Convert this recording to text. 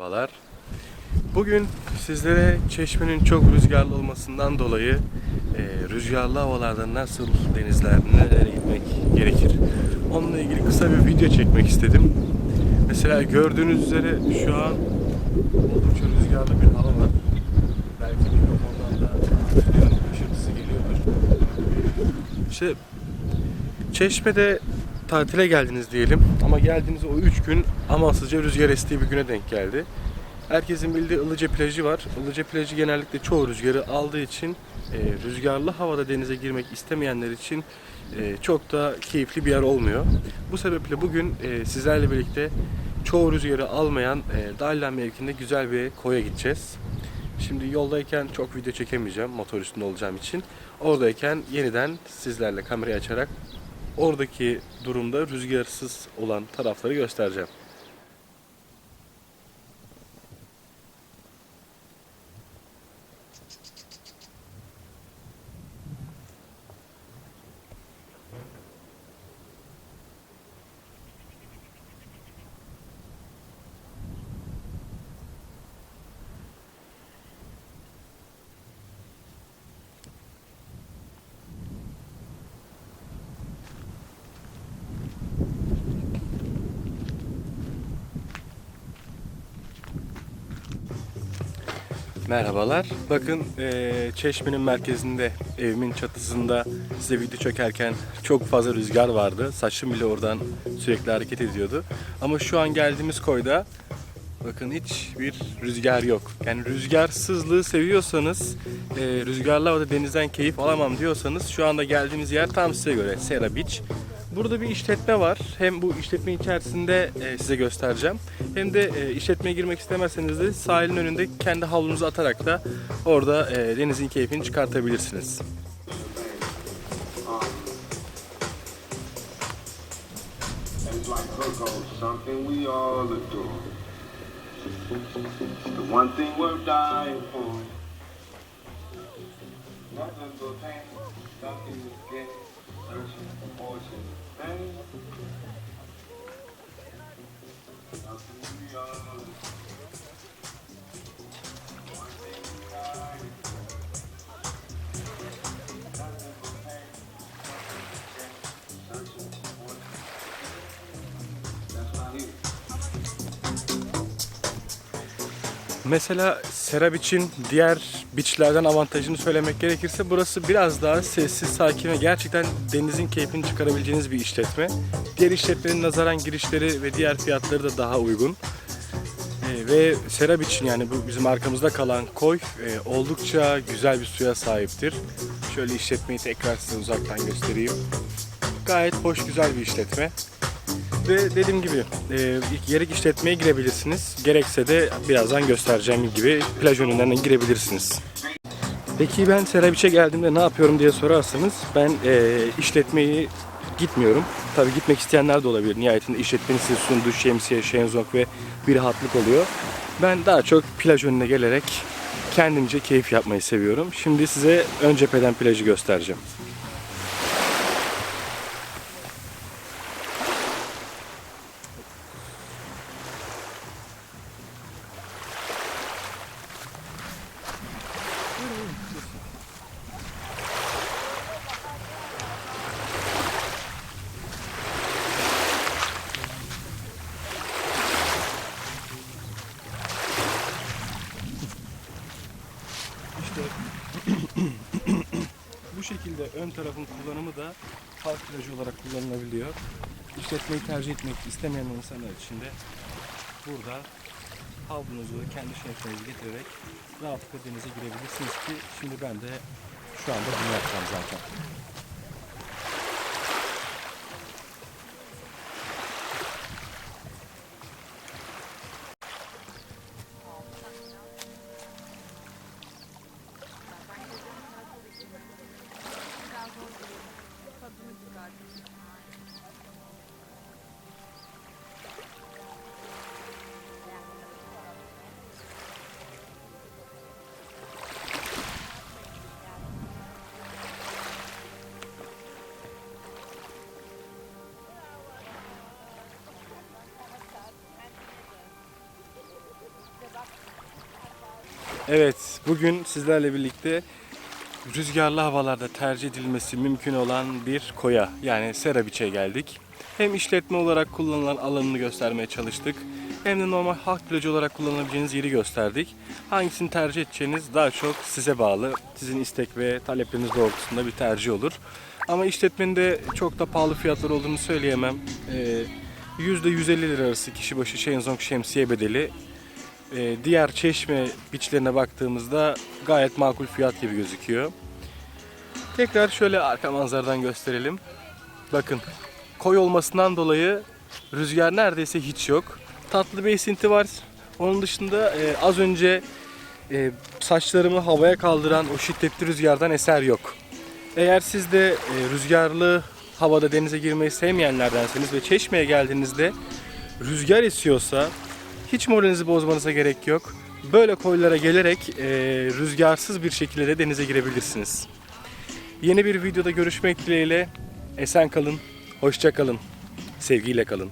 Merhabalar. Bugün sizlere çeşmenin çok rüzgarlı olmasından dolayı e, rüzgarlı havalarda nasıl denizler, nerelere gitmek gerekir? Onunla ilgili kısa bir video çekmek istedim. Mesela gördüğünüz üzere şu an oldukça rüzgarlı bir hava var. Belki mikrofondan da rüzgarın ışırtısı geliyordur. İşte Çeşme'de tatile geldiniz diyelim ama geldiğiniz o 3 gün Amansızca rüzgar estiği bir güne denk geldi. Herkesin bildiği Ilıca plajı var. Ilıca plajı genellikle çoğu rüzgarı aldığı için e, rüzgarlı havada denize girmek istemeyenler için e, çok da keyifli bir yer olmuyor. Bu sebeple bugün e, sizlerle birlikte çoğu rüzgarı almayan e, Dalyan mevkinde güzel bir koya gideceğiz. Şimdi yoldayken çok video çekemeyeceğim motor üstünde olacağım için. Oradayken yeniden sizlerle kamerayı açarak oradaki durumda rüzgarsız olan tarafları göstereceğim. Merhabalar. Bakın eee, Çeşme'nin merkezinde, evimin çatısında size video çekerken çok fazla rüzgar vardı. Saçım bile oradan sürekli hareket ediyordu. Ama şu an geldiğimiz koyda bakın hiç bir rüzgar yok. Yani rüzgarsızlığı seviyorsanız, eee, rüzgarlı havada denizden keyif alamam diyorsanız şu anda geldiğimiz yer tam size göre. Sera Beach. Burada bir işletme var. Hem bu işletme içerisinde e, size göstereceğim. Hem de e, işletmeye girmek istemezseniz de sahilin önünde kendi havlunuzu atarak da orada e, denizin keyfini çıkartabilirsiniz. The one thing worth dying for. Nothing but pain, Mesela Serap için diğer beachlerden avantajını söylemek gerekirse burası biraz daha sessiz, sakin ve gerçekten denizin keyfini çıkarabileceğiniz bir işletme. Diğer işletmenin nazaran girişleri ve diğer fiyatları da daha uygun. Ee, ve Serap için yani bu bizim arkamızda kalan koy e, oldukça güzel bir suya sahiptir. Şöyle işletmeyi tekrar size uzaktan göstereyim. Gayet hoş, güzel bir işletme. Ve dediğim gibi e, gerek işletmeye girebilirsiniz, gerekse de birazdan göstereceğim gibi plaj önünden girebilirsiniz. Peki ben Serabiç'e geldiğimde ne yapıyorum diye sorarsanız ben e, işletmeyi gitmiyorum. Tabii gitmek isteyenler de olabilir. Nihayetinde işletmenin size sunduğu şemsiye, şenzong ve bir rahatlık oluyor. Ben daha çok plaj önüne gelerek kendimce keyif yapmayı seviyorum. Şimdi size ön cepheden plajı göstereceğim. İşte bu şekilde ön tarafın kullanımı da park plajı olarak kullanılabiliyor. İşletmeyi tercih etmek istemeyen insanlar için de burada havlunuzu kendi şemsiyenizi getirerek rahatlıkla denize girebilirsiniz ki şimdi ben de şu anda bunu yapacağım zaten. Evet, bugün sizlerle birlikte rüzgarlı havalarda tercih edilmesi mümkün olan bir koya yani Serabiç'e geldik. Hem işletme olarak kullanılan alanını göstermeye çalıştık hem de normal halk plajı olarak kullanabileceğiniz yeri gösterdik. Hangisini tercih edeceğiniz daha çok size bağlı. Sizin istek ve talepleriniz doğrultusunda bir tercih olur. Ama işletmenin de çok da pahalı fiyatlar olduğunu söyleyemem. Ee, %150 lira arası kişi başı şenzong şemsiye bedeli ee, diğer çeşme biçlerine baktığımızda gayet makul fiyat gibi gözüküyor. Tekrar şöyle arka manzaradan gösterelim. Bakın koy olmasından dolayı rüzgar neredeyse hiç yok. Tatlı bir esinti var. Onun dışında e, az önce e, saçlarımı havaya kaldıran o şiddetli rüzgardan eser yok. Eğer siz de e, rüzgarlı havada denize girmeyi sevmeyenlerdenseniz ve çeşmeye geldiğinizde rüzgar esiyorsa hiç moralinizi bozmanıza gerek yok. Böyle koylara gelerek e, rüzgarsız bir şekilde de denize girebilirsiniz. Yeni bir videoda görüşmek dileğiyle. Esen kalın, hoşça kalın, sevgiyle kalın.